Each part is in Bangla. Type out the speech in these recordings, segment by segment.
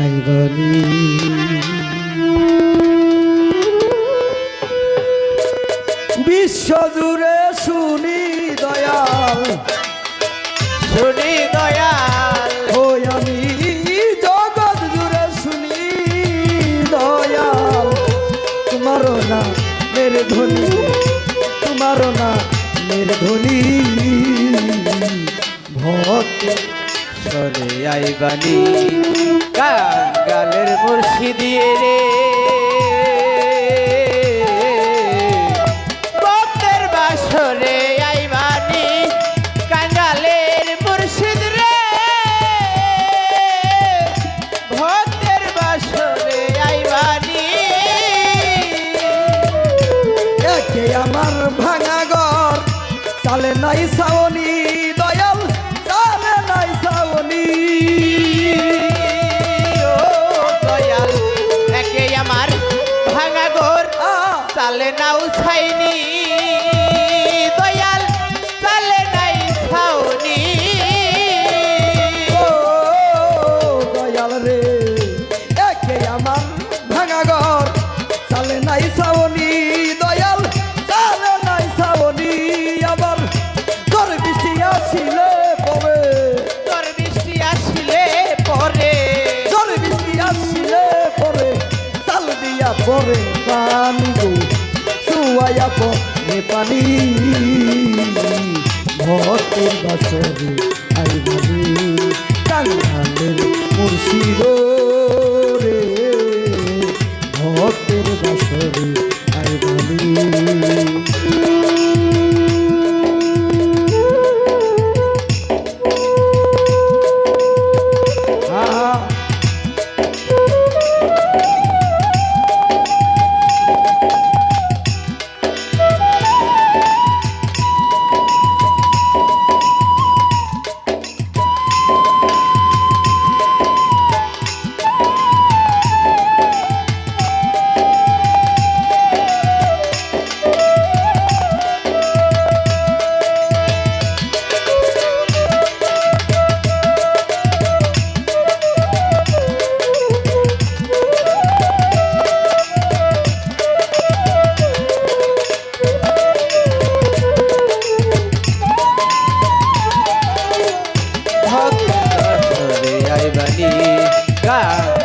আইবানি। বিশ্ব জুড়ে শুনি দয়াল। আইবানি কাঙ্গালের মুর্শিদিয়ে রে। ভক্তের বাসরে আইবানি কাঙ্গালের মুর্শিদ রে। ভক্তের বাসরে আইবানি একে আমার ভাঙা ঘর, চালে নাই সাওনি নাও ছাইনি। দয়াল চালে নাই ছাউনি। ও দয়াল রে একে আমার ভাঙা ঘর। চালে নাই সাওনি দয়াল চালে নাই সাওনি আবার তোর বৃষ্টি আসিলে পবে তোর বৃষ্টি আসিলে পরে। তোর বৃষ্টি আসিলে পরে চাল দিয়া পরে। সুয়াইয়া পরে পানি ভক্তের বাসরে আইবানি কাঙ্গালের মুর্শিদ।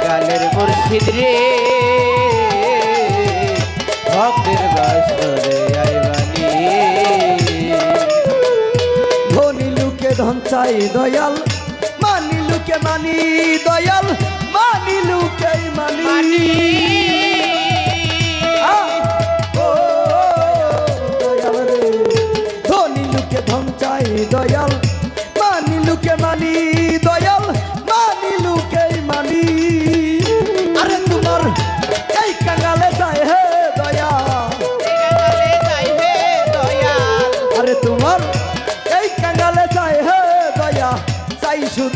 কাঙ্গালের মুর্শিদ রে। ভক্তের বাসরে আইবানি ধনী লুকে ধন চাই দয়াল, মানি লুকে মানি দয়াল, মানি লুকে মানি।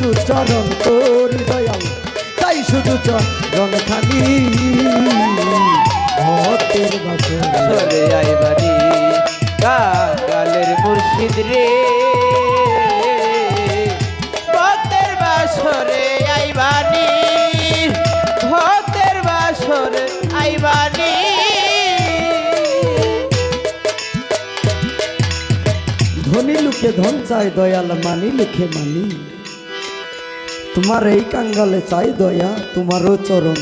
শুধু চরণ তোরি দয়াল চাই শুধু চরণ খানি। ভক্তের বাসরে সরে আইবানি কাঙ্গালের মুর্শিদ রে। ভক্তের বাসরে আইবানি ভক্তের বাসরে আইবানি ধনী লুকে ধন চাই দয়াল মানি লুকে মানি। তোমার এই কাঙ্গালে চাই দয়া, তোমারও চরণ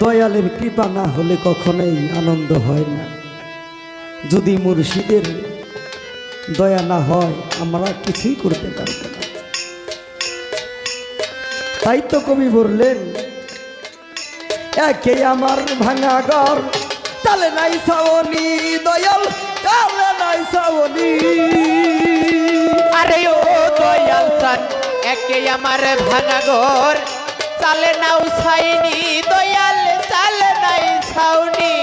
দয়ালের কৃপা না হলে কখনোই আনন্দ হয় না। যদি মুর্শিদের দয়া না হয়, আমরা কিছুই করতে পারব না। তাই তো কবি বললেন, একে আমার ভাঙা ঘর তালে নাই সাবনি দয়াল তালে নাই সাবনি চান একে আমার ভাঙাঘর চালে নাও ছাইনি, দয়াল, চালে নাই ছাউনি।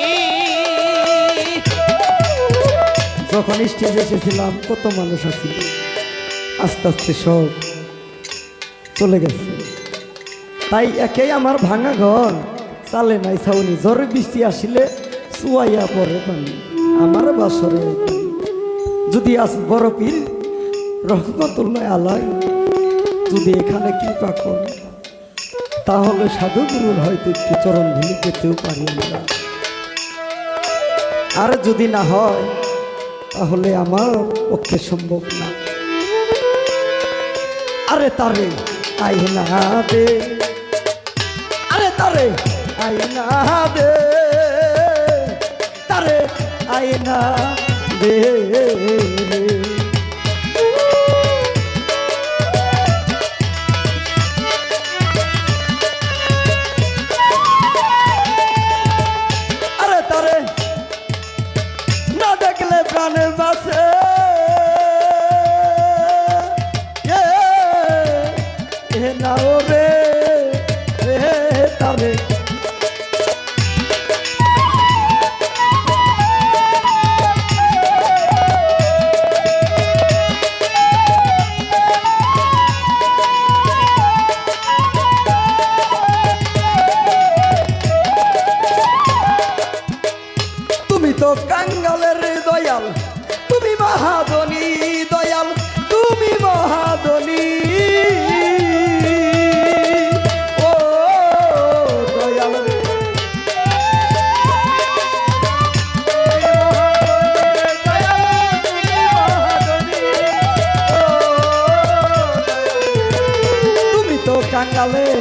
যখন স্টেজে এসেছিলাম, কত মানুষ আছিল আস্তে আস্তে সব চলে গেছে। তাই একেই আমার ভাঙা ঘর চালে নাই ছাউনি। জ্বরে বৃষ্টি আসিলে চুয়াইয়া পরে পানি। আমার বাসরে যদি আজ বড় পীর রহমতুল্লাহ আলাই যদি এখানে কৃপা করে, তাহলে সাধুগুরুর হয়তো একটু চরণ ধুলি পেতেও পারি আমরা। আর যদি না হয়, তাহলে আমার পক্ষে সম্ভব না। আরে তারে, আই না দে আরে তারে, আই না দে তারে, আই না দে প্রাণের বাসে এ, এ না ও রে।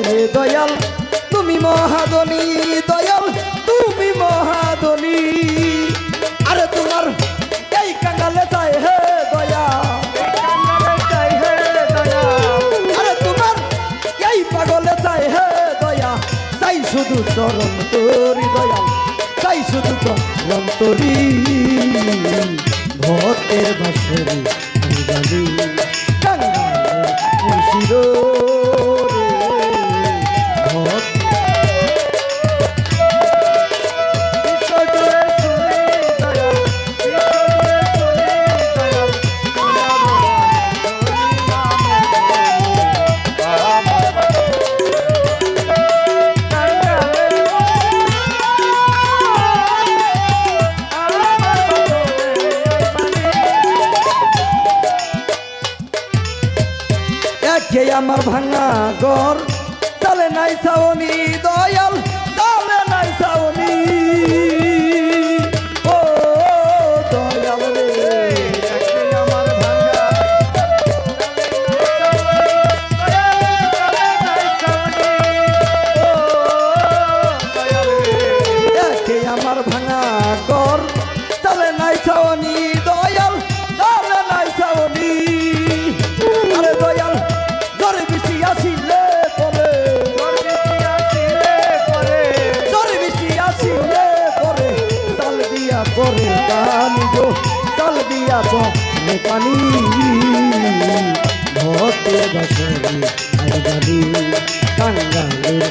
কাঙ্গালের দয়াল, তুমি মহাদনী দয়াল, তুমি মহাদনী আরে তোমার এই কাঙ্গালে চাই হে দয়া আরে হে শুধু চরণ তোরি দয়াল চাই শুধু চরণ তোরি। ভক্তের একে আমার ভাঙা ঘর চলে নাই সাউনি দয়াল চলে পানি ভক্তের বাসরে আর গাড়ি কাঙ্গালের